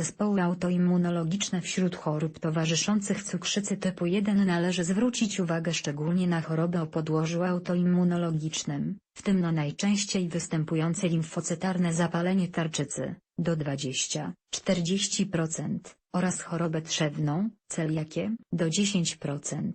zespoły autoimmunologiczne wśród chorób towarzyszących cukrzycy typu 1 należy zwrócić uwagę szczególnie na choroby o podłożu autoimmunologicznym, w tym na najczęściej występujące limfocytarne zapalenie tarczycy, do 20-40%, oraz chorobę trzewną, celiakię, do 10%.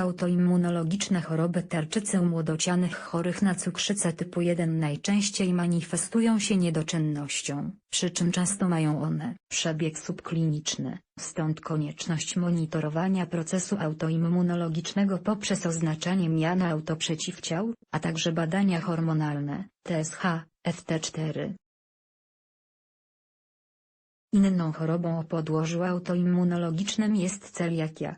Autoimmunologiczne choroby tarczycy u młodocianych chorych na cukrzycę typu 1 najczęściej manifestują się niedoczynnością, przy czym często mają one przebieg subkliniczny, stąd konieczność monitorowania procesu autoimmunologicznego poprzez oznaczanie miana autoprzeciwciał, a także badania hormonalne, TSH, FT4. Inną chorobą o podłożu autoimmunologicznym jest celiakia.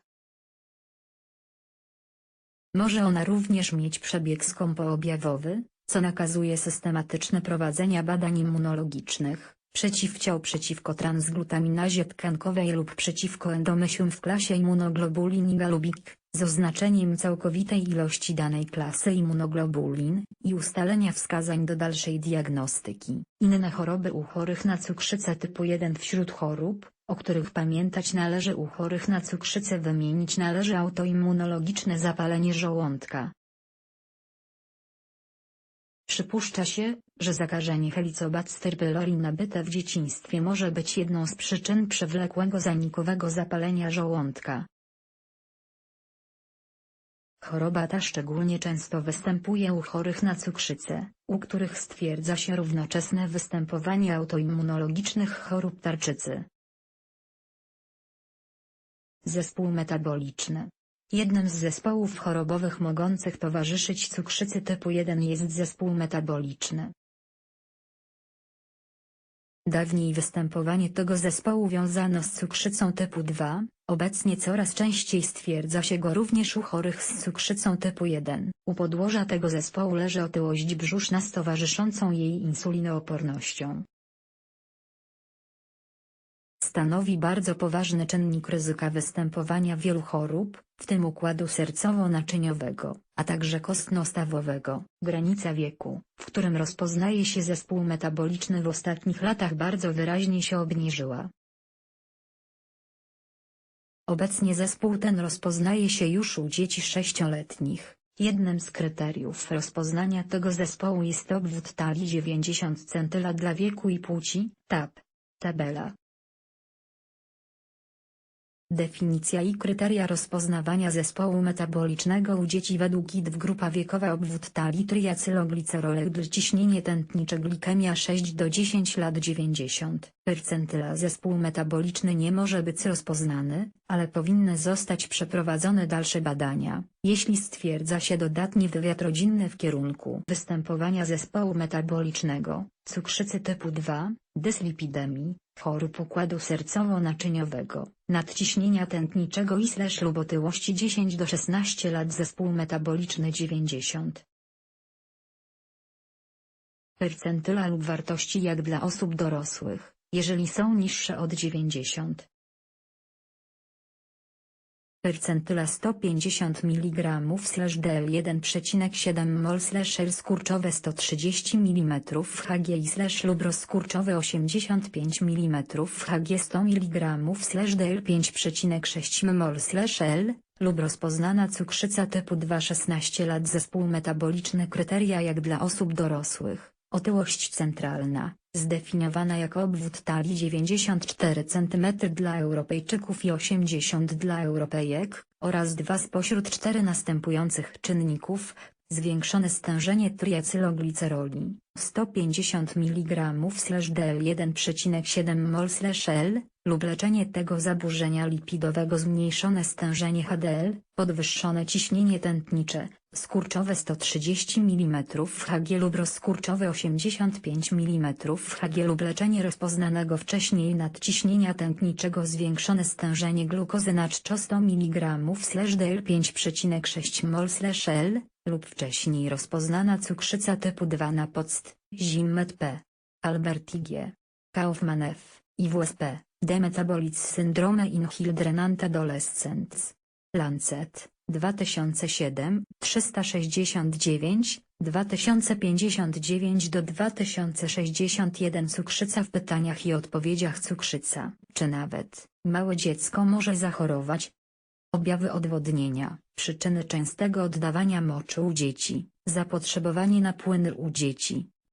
Może ona również mieć przebieg skąpoobjawowy, co nakazuje systematyczne prowadzenie badań immunologicznych, przeciwciał przeciwko transglutaminazie tkankowej lub przeciwko endomysium w klasie immunoglobulin i galubik, z oznaczeniem całkowitej ilości danej klasy immunoglobulin, i ustalenia wskazań do dalszej diagnostyki. Inne choroby u chorych na cukrzycę typu 1 wśród chorób, o których pamiętać należy u chorych na cukrzycę wymienić należy autoimmunologiczne zapalenie żołądka. Przypuszcza się, że zakażenie Helicobacter pylori nabyte w dzieciństwie może być jedną z przyczyn przewlekłego zanikowego zapalenia żołądka. Choroba ta szczególnie często występuje u chorych na cukrzycę, u których stwierdza się równoczesne występowanie autoimmunologicznych chorób tarczycy. Zespół metaboliczny. Jednym z zespołów chorobowych mogących towarzyszyć cukrzycy typu 1 jest zespół metaboliczny. Dawniej występowanie tego zespołu wiązano z cukrzycą typu 2, obecnie coraz częściej stwierdza się go również u chorych z cukrzycą typu 1. U podłoża tego zespołu leży otyłość brzuszna z towarzyszącą jej insulinoopornością. Stanowi bardzo poważny czynnik ryzyka występowania wielu chorób, w tym układu sercowo-naczyniowego, a także kostno-stawowego. Granica wieku, w którym rozpoznaje się zespół metaboliczny w ostatnich latach bardzo wyraźnie się obniżyła. Obecnie zespół ten rozpoznaje się już u dzieci sześcioletnich. Jednym z kryteriów rozpoznania tego zespołu jest obwód talii 90 centyla dla wieku i płci, TAP. Tabela. Definicja i kryteria rozpoznawania zespołu metabolicznego u dzieci według IDW grupa wiekowa obwód talii triacyloglicerolek ciśnienie tętnicze glikemia 6 do 10 lat 90 percentyla zespół metaboliczny nie może być rozpoznany, ale powinny zostać przeprowadzone dalsze badania, jeśli stwierdza się dodatni wywiad rodzinny w kierunku występowania zespołu metabolicznego, cukrzycy typu 2, dyslipidemii, chorób układu sercowo-naczyniowego, nadciśnienia tętniczego i slash lub otyłości 10 do 16 lat zespół metaboliczny 90. Percentyla lub wartości jak dla osób dorosłych, jeżeli są niższe od 90 percentyla 150 mg dl 1,7 mol L skurczowe 130 mm Hg slash lub rozkurczowe 85 mm Hg 100 mg dl 5,6 mol L, lub rozpoznana cukrzyca typu 2 16 lat zespół metaboliczny kryteria jak dla osób dorosłych, otyłość centralna, zdefiniowana jako obwód talii 94 cm dla Europejczyków i 80 dla Europejek, oraz dwa spośród cztery następujących czynników, zwiększone stężenie triacylogliceroli, 150 mg dl 1,7 mol L, lub leczenie tego zaburzenia lipidowego zmniejszone stężenie HDL, podwyższone ciśnienie tętnicze, skurczowe 130 mm Hg lub rozkurczowe 85 mm Hg lub leczenie rozpoznanego wcześniej nadciśnienia tętniczego zwiększone stężenie glukozy na czczo 100 mg dl 5,6 mol L, lub wcześniej rozpoznana cukrzyca typu 2 na podst, Zimmet P. Albert G. Kaufman F. IWSP, Demetabolic Syndrome in Children Adolescents. Lancet, 2007, 369, 2059 do 2061 Cukrzyca w pytaniach i odpowiedziach Cukrzyca, czy nawet, małe dziecko może zachorować? Objawy odwodnienia, przyczyny częstego oddawania moczu u dzieci, zapotrzebowanie na płyn u dzieci,